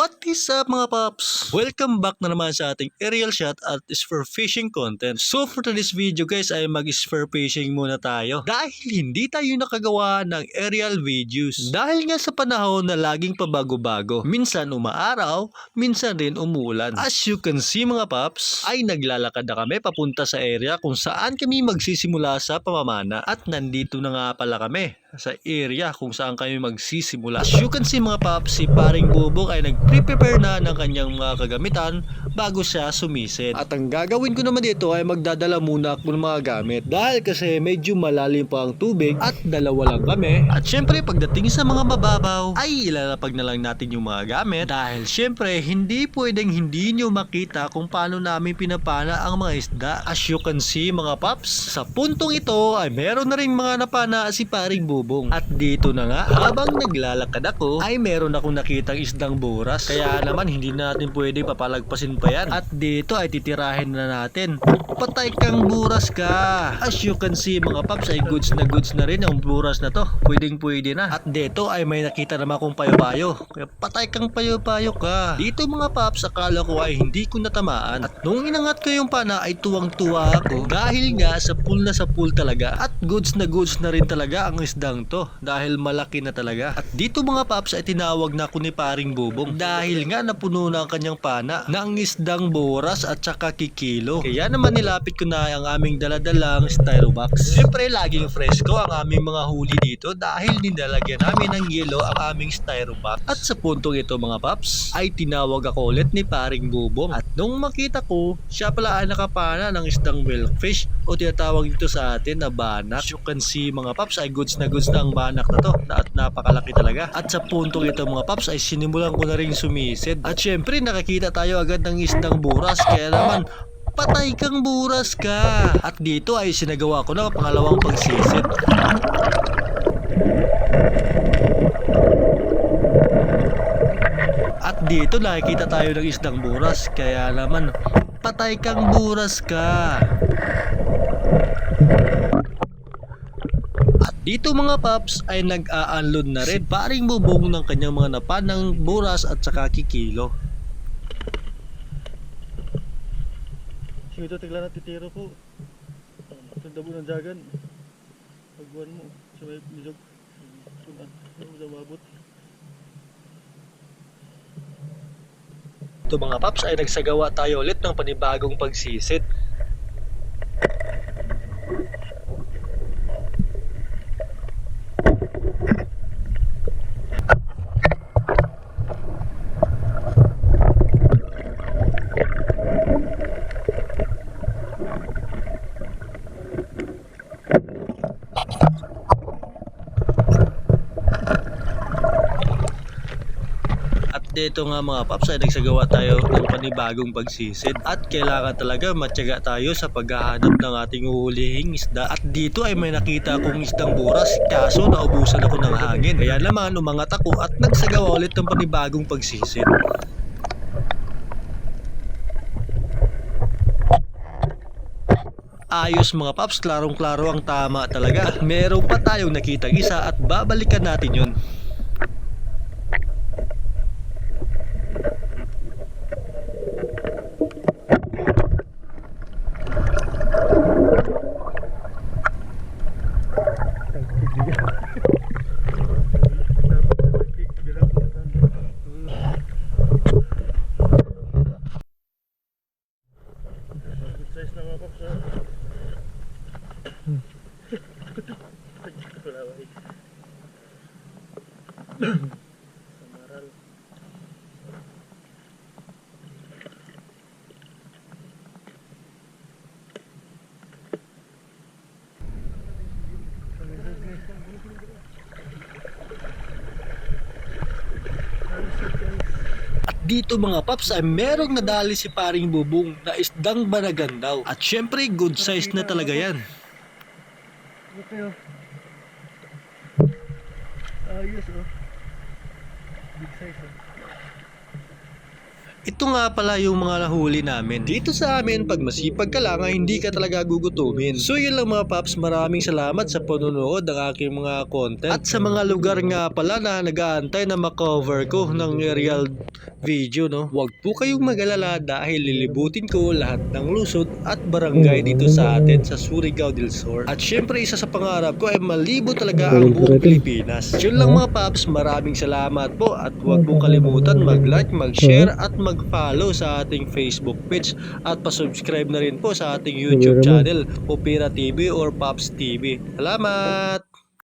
What is up mga paps? Welcome back na naman sa ating aerial shot at spur fishing content. So for today's video guys ay mag-spur fishing muna tayo. Dahil hindi tayo nakagawa ng aerial videos. Dahil nga sa panahon na laging pabago-bago. Minsan umaaraw, minsan rin umulan. As you can see mga paps, ay naglalakad na kami papunta sa area kung saan kami magsisimula sa pamamana. At nandito na nga pala kami sa area kung saan kami magsisimula. As you can see mga paps, si paring bubong ay nag-prepare na ng kanyang mga kagamitan bago siya sumisid. At ang gagawin ko naman dito ay magdadala muna ako ng mga gamit dahil kasi medyo malalim pa ang tubig at dalawa lang kami. At syempre pagdating sa mga mababaw ay ilalapag na lang natin yung mga gamit dahil syempre hindi pwedeng hindi nyo makita kung paano namin pinapana ang mga isda. As you can see mga paps, sa puntong ito ay meron na rin mga napana si paring bubong. At dito na nga, habang naglalakad ako ay meron akong nakitang isdang buras. Kaya naman hindi natin pwede papalagpasin pa yan. At dito ay titirahin na natin. Patay kang buras ka. As you can see mga paps ay goods na goods na rin ang buras na to. Pwedeng pwede na. At dito ay may nakita naman akong payo-payo. Kaya patay kang payo-payo ka. Dito mga paps akala ko ay hindi ko natamaan. At nung inangat ko yung pana ay tuwang-tuwa ako. Dahil nga sa pool na sa pool talaga. At goods na goods na rin talaga ang isdang to. Dahil malaki na talaga. At dito mga paps ay tinawag na ako ni paring bubong. Dahil nga napuno na ang kanyang pana ng isdang boras at saka kikilo. Kaya naman nilapit ko na ang aming daladalang styrobox. Siyempre laging fresco ang aming mga huli dito dahil nilalagyan namin ng yelo ang aming styrobox. At sa puntong ito mga paps ay tinawag ako ulit ni paring bubong. At nung makita ko, siya pala ay nakapana ng isdang milkfish o tinatawag dito sa atin na banak. As you can see mga paps ay goods na goods na ang banak na to at napakalaki talaga. At sa puntong ito mga paps ay sinimulan ko na rin sumisid. At syempre nakakita tayo agad ng isdang buras kaya naman patay kang buras ka. At dito ay sinagawa ko na ang pangalawang pagsisid. At dito nakikita tayo ng isdang buras kaya naman patay kang buras ka. Dito mga paps ay nag-a-unload na rin paring bubong ng kanyang mga napanang buras at saka kikilo. Ito tigla na titiro po. Tanda mo ng jagan. Pagbuhan mo. Sa may misog. Sunan. Sa mabot. Ito mga paps ay nagsagawa tayo ulit ng panibagong pagsisid. At dito nga mga paps ay nagsagawa tayo ng panibagong pagsisid at kailangan talaga matyaga tayo sa paghahanap ng ating uhulihing isda at dito ay may nakita akong isdang buras kaso naubusan ako ng hangin kaya naman umangat ako at nagsagawa ulit ng panibagong pagsisid. Ayos mga paps, klarong-klaro ang tama talaga. Meron pa tayong nakitang isa at babalikan natin yun. Good size na mga paps ha. Ba Samaral. Dito mga paps ay merong nadali si paring bubong na isdang banagandaw. At syempre good size na talaga yan. Okay. Ayos oh. Big size oh. Ito nga pala yung mga nahuli namin. Dito sa amin, pag masipag ka lang, ay hindi ka talaga gugutumin. So yun lang mga paps, maraming salamat sa panonood ng aking mga content. At sa mga lugar nga pala na nag-aantay na makover ko ng aerial video, no? Huwag po kayong mag-alala dahil lilibutin ko lahat ng lusod at barangay dito sa atin sa Surigao del Sur. At syempre, isa sa pangarap ko ay malibo talaga ang buong Pilipinas. Yun lang mga paps, maraming salamat po at huwag mong kalimutan mag-like, mag-share at mag-follow sa ating Facebook page at pa-subscribe na rin po sa ating YouTube channel, Opera TV or Pops TV. Salamat!